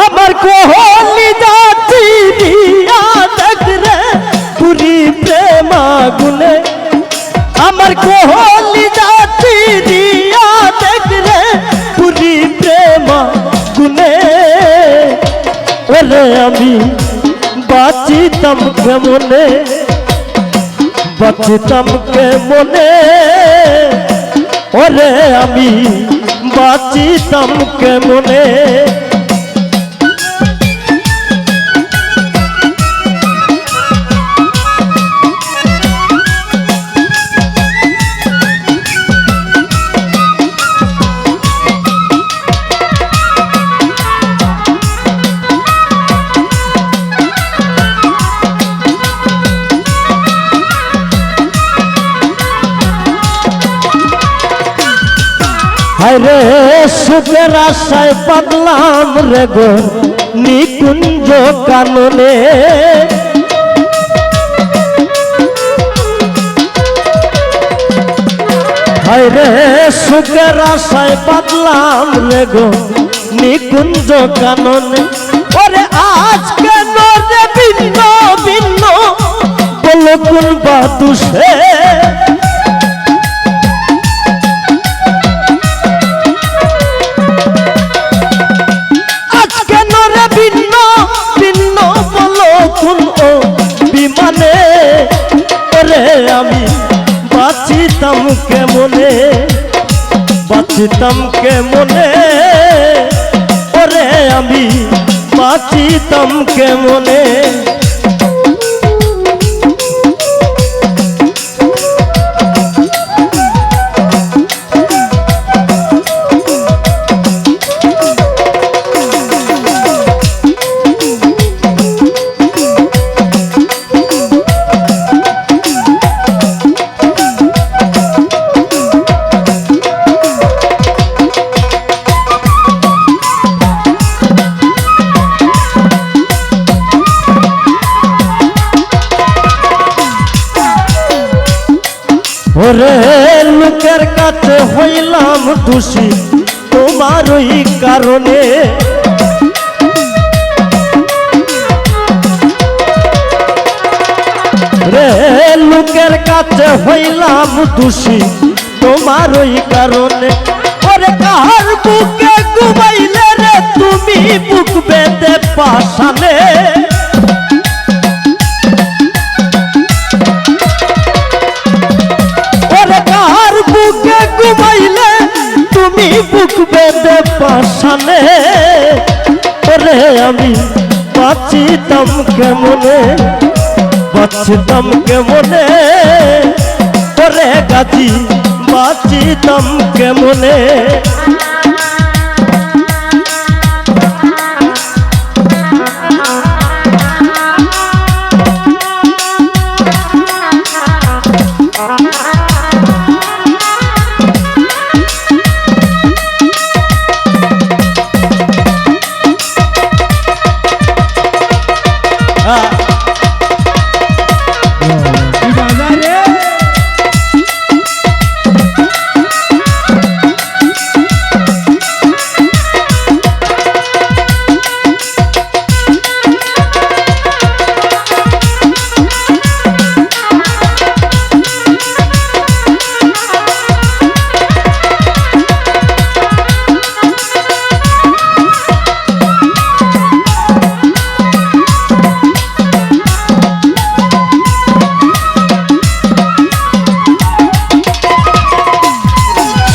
আমার কোহলি যাচ্ছি দিয়া দেখ রে পুরি প্রেমা গুনে আমার কোহলি যাচ্ছি দিয়া দেখ রে পুরি প্রেমা গুনে ওরে আমি বাঁচিতাম কেমনে বাঁচিতাম কেমনে ওরে আমি বাঁচিতাম কেমনে? হায়রে সুখের আশায় পাগলাম রে গো, নিকুঞ্জ কাননে। হায়রে সুখের আশায় পাগলাম রে গো, নিকুঞ্জ কাননে। ওরে আজ কেন রে ভিন্ন ভিন্ন? বলো কোন বাতুষে বাঁচিতাম কেমনে? ওরে আমি বাঁচিতাম কেমনে? লোকের কাছে হইলাম দোষী। তোমার ওই কারণে। রে লোকের কাছে হইলাম দোষী। তোমার ওই কারণে। ওরে কাহার বুকে ঘুমাইলে রে তুমি বুক বেঁধে পাশানে তুমি বুক বেঁধে পাশানে ওরে আমি বাঁচিতাম কেমনে? বাঁচিতাম কেমনে? ওরে গাছি বাঁচিতাম কেমনে?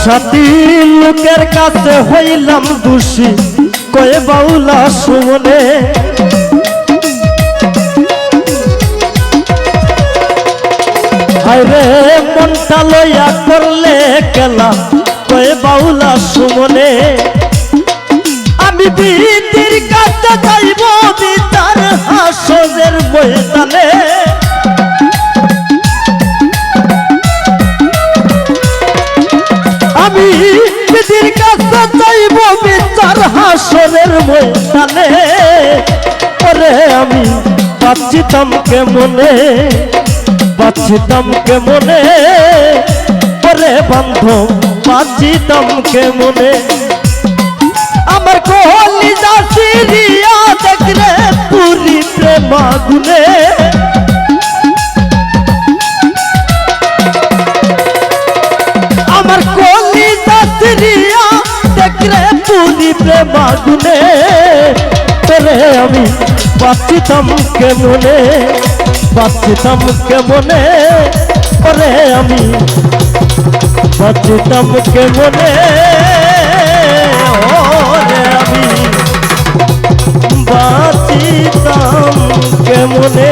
সাথী লোকের কাছে হইলাম দোষী। কয়ে বাউলা, সুমনে। আরে মনটা লইয়া করলে কেলা। কয়ে বাউলা, সুমনে। আমি বিধির কাছে যাইব হাসনের ময়দানে, ওরে আমি বাঁচিতাম কেমনে বাঁচিতাম কেমনে, ওরে বান্ধব বাঁচিতাম কেমনে। আমার কোহলি দাসিরিয়া দেখলে পুরি প্রেমা পুরি প্রেমা গুনে তোরে আমি বাঁচিতাম কেমনে বাঁচিতাম কেমনে ওরে আমি বাঁচিতাম কেমনে ওরে আমি বাঁচিতাম কেমনে